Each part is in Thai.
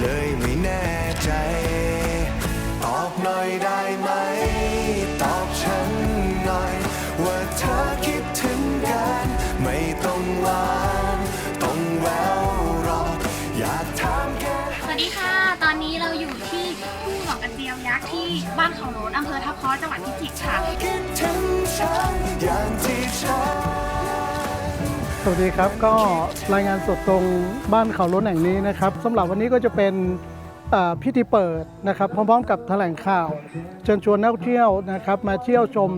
เลยไม่แน่ใจ ตอบหน่อยได้ไหม ตอบฉันหน่อย ว่าเธอคิดถึงกัน ไม่ต้องวานต้องแววรออยากถามแค่ สวัสดีค่ะ ตอนนี้เราอยู่ที่ทุ่งหนองกระเจียวยักษ์ที่บ้านเขาโรนอำเภอทับเคอจังหวัดพิจิตรค่ะ สวัสดีครับก็รายงานสดตรงบ้านเขาล้นแห่งนี้นะครับสำหรับวันนี้ก็จะเป็นพิธีเปิดนะครับพร้อมๆ กับแถลงข่าว เชิญชวนนักเที่ยวนะครับมาเที่ยวชม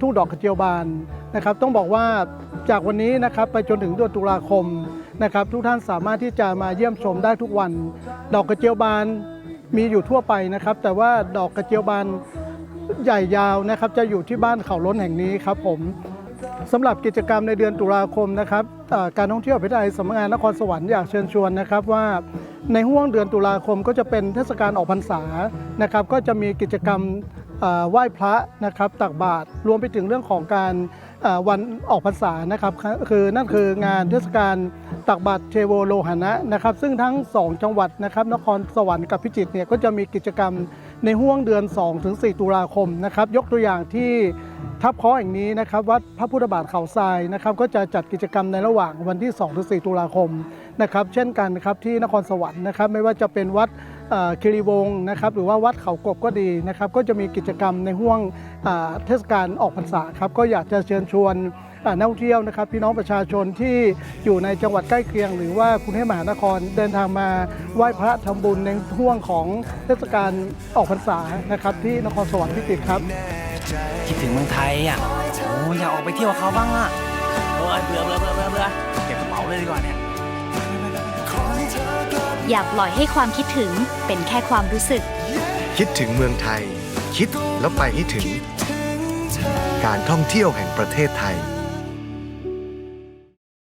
ทุ่งดอกกระเจียวบานนะครับ ต้องบอกว่าจากวันนี้นะครับไปจนถึงเดือนตุลาคมนะครับ ทุกท่านสามารถที่จะมาเยี่ยมชมได้ทุกวัน ดอกกระเจียวบานมีอยู่ทั่วไปนะครับ แต่ว่าดอกกระเจียวบานใหญ่ยาวนะครับ จะอยู่ที่บ้านเขาล้นแห่งนี้ครับผม สำหรับกิจกรรมในเดือนตุลาคมนะครับการท่องเที่ยวพิทยสำนักงานนครสวรรค์อยากเชิญชวนนะครับว่าในห่วงเดือนตุลาคมก็จะเป็นเทศกาลออกพรรษานะครับ ก็จะมีกิจกรรมไหว้พระนะครับตักบาตรรวมไปถึงเรื่องของการวันออกพรรษานะครับคือนั่นคืองานเทศกาลตักบาตรเทโวโลหณะนะครับ ซึ่งทั้ง 2 จังหวัดนะครับนครสวรรค์กับพิจิตรเนี่ยก็จะมีกิจกรรมในห่วงเดือน 2-4 ตุลาคมนะครับ ยกตัวอย่างที่ทับเคาแห่งนี้นะครับวัดพระพุทธบาทเขาทรายนะครับก็จะจัดกิจกรรมในระหว่างวันที่2ถึง4ตุลาคมนะครับเช่นกันนะครับที่นครสวรรค์นะครับไม่ว่าจะเป็นวัดคิริวงศ์นะครับหรือว่าวัดเขากบก็ดีนะครับก็จะมีกิจกรรมในห่วงเทศกาลออกพรรษาครับก็อยากจะเชิญชวนนักท่องเที่ยวนะครับพี่น้องประชาชนที่อยู่ในจังหวัดใกล้เคียง หรือว่ากรุงเทพมหานครเดินทางมาไหว้พระทำบุญในห่วงของเทศกาลออกพรรษานะครับที่นครสวรรค์พิจิตรครับ คิดถึงเมืองไทยอะโอ้ยอยากออกไปเที่ยวกับเขาบ้างอะเออเบื่อเบื่อเบื่อเบื่อเบื่อเก็บกระเป๋าเลยดีกว่าเนี่ยอย่าปล่อยให้ความคิดถึงเป็นแค่ความรู้สึก คิดถึงเมืองไทย คิดแล้วไปให้ถึง การท่องเที่ยวแห่งประเทศไทย